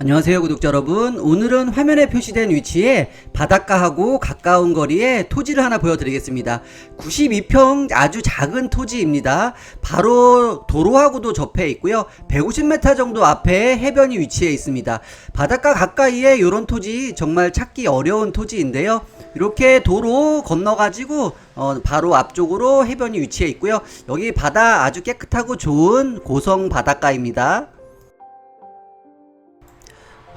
안녕하세요 구독자 여러분. 오늘은 화면에 표시된 위치에 바닷가하고 가까운 거리에 토지를 하나 보여드리겠습니다. 92평 아주 작은 토지입니다. 바로 도로하고도 접해 있고요. 150m 정도 앞에 해변이 위치해 있습니다. 바닷가 가까이에 이런 토지 정말 찾기 어려운 토지인데요. 이렇게 도로 건너 가지고 어, 바로 앞쪽으로 해변이 위치해 있고요. 여기 바다 아주 깨끗하고 좋은 고성 바닷가입니다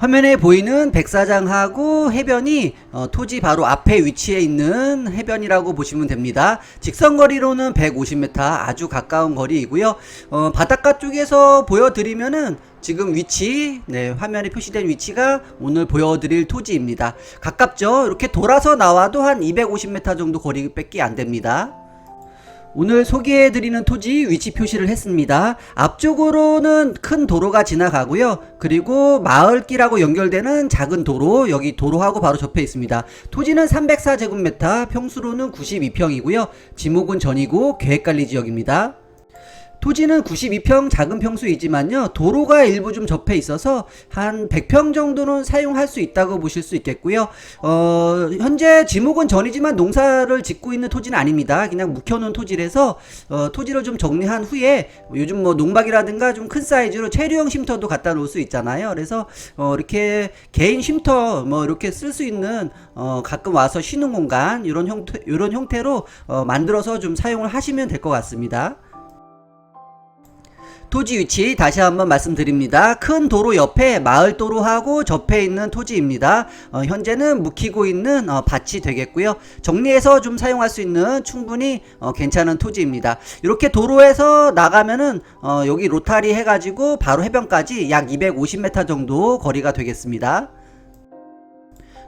화면에 보이는 백사장하고 해변이 어, 토지 바로 앞에 위치해 있는 해변이라고 보시면 됩니다. 직선 거리로는 150m 아주 가까운 거리이고요. 어, 바닷가 쪽에서 보여드리면은 지금 위치, 네, 화면에 표시된 위치가 오늘 보여드릴 토지입니다. 가깝죠? 이렇게 돌아서 나와도 한 250m 정도 거리밖에 안 됩니다. 오늘 소개해드리는 토지 위치 표시를 했습니다. 앞쪽으로는 큰 도로가 지나가고요. 그리고 마을길하고 연결되는 작은 도로, 여기 도로하고 바로 접해 있습니다. 토지는 304제곱미터, 평수로는 92평이고요. 지목은 전이고 계획관리 지역입니다. 토지는 92평 작은 평수이지만요. 도로가 일부 좀 접해 있어서 한 100평 정도는 사용할 수 있다고 보실 수 있겠고요. 어, 현재 지목은 전이지만 농사를 짓고 있는 토지는 아닙니다. 그냥 묵혀놓은 토지라서 어, 토지를 좀 정리한 후에 요즘 뭐 농박이라든가 좀 큰 사이즈로 체류형 쉼터도 갖다 놓을 수 있잖아요. 그래서 어, 이렇게 개인 쉼터 뭐 이렇게 쓸 수 있는 어, 가끔 와서 쉬는 공간 이런 형태 이런 형태로 어, 만들어서 좀 사용을 하시면 될 것 같습니다. 토지 위치 다시 한번 말씀드립니다. 큰 도로 옆에 마을 도로하고 접해 있는 토지입니다. 어, 현재는 묵히고 있는 어, 밭이 되겠고요. 정리해서 좀 사용할 수 있는 충분히 어, 괜찮은 토지입니다. 이렇게 도로에서 나가면은 어, 여기 로타리 해가지고 바로 해변까지 약 250m 정도 거리가 되겠습니다.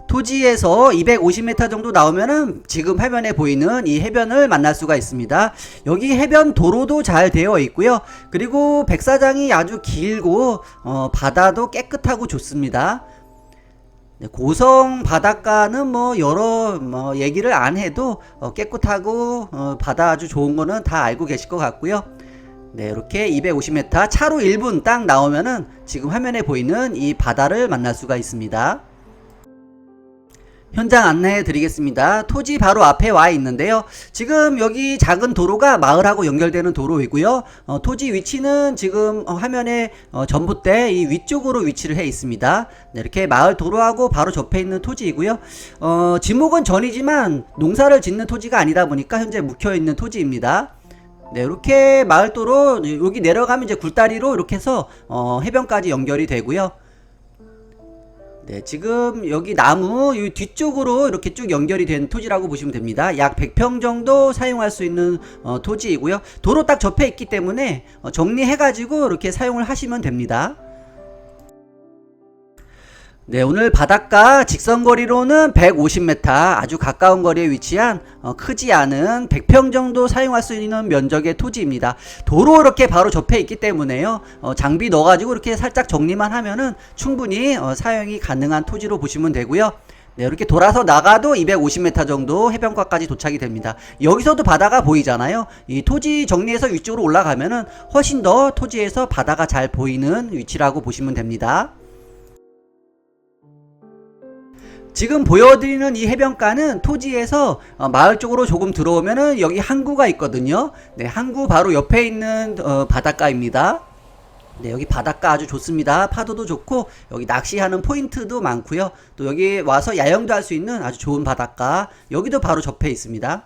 토지에서 250m 정도 나오면은 지금 해변에 보이는 이 해변을 만날 수가 있습니다. 여기 해변 도로도 잘 되어 있고요. 그리고 백사장이 아주 길고 어, 바다도 깨끗하고 좋습니다. 네, 고성 바닷가는 뭐 여러 뭐 얘기를 안 해도 어, 깨끗하고 어, 바다 아주 좋은 거는 다 알고 계실 것 같고요. 네, 이렇게 250m 차로 1분 딱 나오면은 지금 화면에 보이는 이 바다를 만날 수가 있습니다. 현장 안내해 드리겠습니다. 토지 바로 앞에 와 있는데요. 지금 여기 작은 도로가 마을하고 연결되는 도로이고요. 어, 토지 위치는 지금 어, 화면에 어, 전봇대 이 위쪽으로 위치를 해 있습니다. 네, 이렇게 마을 도로하고 바로 접해 있는 토지이고요. 어, 지목은 전이지만 농사를 짓는 토지가 아니다 보니까 현재 묵혀 있는 토지입니다. 네, 이렇게 마을도로 여기 내려가면 이제 굴다리로 이렇게 해서 어, 해변까지 연결이 되고요. 네, 지금 여기 나무 이 뒤쪽으로 이렇게 쭉 연결이 된 토지라고 보시면 됩니다. 약 100평 정도 사용할 수 있는 어, 토지이고요. 도로 딱 접해 있기 때문에 어, 정리해가지고 이렇게 사용을 하시면 됩니다. 네, 오늘 바닷가 직선거리로는 150m 아주 가까운 거리에 위치한 어, 크지 않은 100평 정도 사용할 수 있는 면적의 토지입니다. 도로 이렇게 바로 접해 있기 때문에요. 어, 장비 넣어가지고 이렇게 살짝 정리만 하면은 충분히 어, 사용이 가능한 토지로 보시면 되고요. 네, 이렇게 돌아서 나가도 250m 정도 해변가까지 도착이 됩니다. 여기서도 바다가 보이잖아요. 이 토지 정리해서 위쪽으로 올라가면은 훨씬 더 토지에서 바다가 잘 보이는 위치라고 보시면 됩니다. 지금 보여드리는 이 해변가는 토지에서 어, 마을 쪽으로 조금 들어오면은 여기 항구가 있거든요. 네, 항구 바로 옆에 있는 어, 바닷가입니다. 네, 여기 바닷가 아주 좋습니다. 파도도 좋고 여기 낚시하는 포인트도 많고요. 또 여기 와서 야영도 할 수 있는 아주 좋은 바닷가. 여기도 바로 접해 있습니다.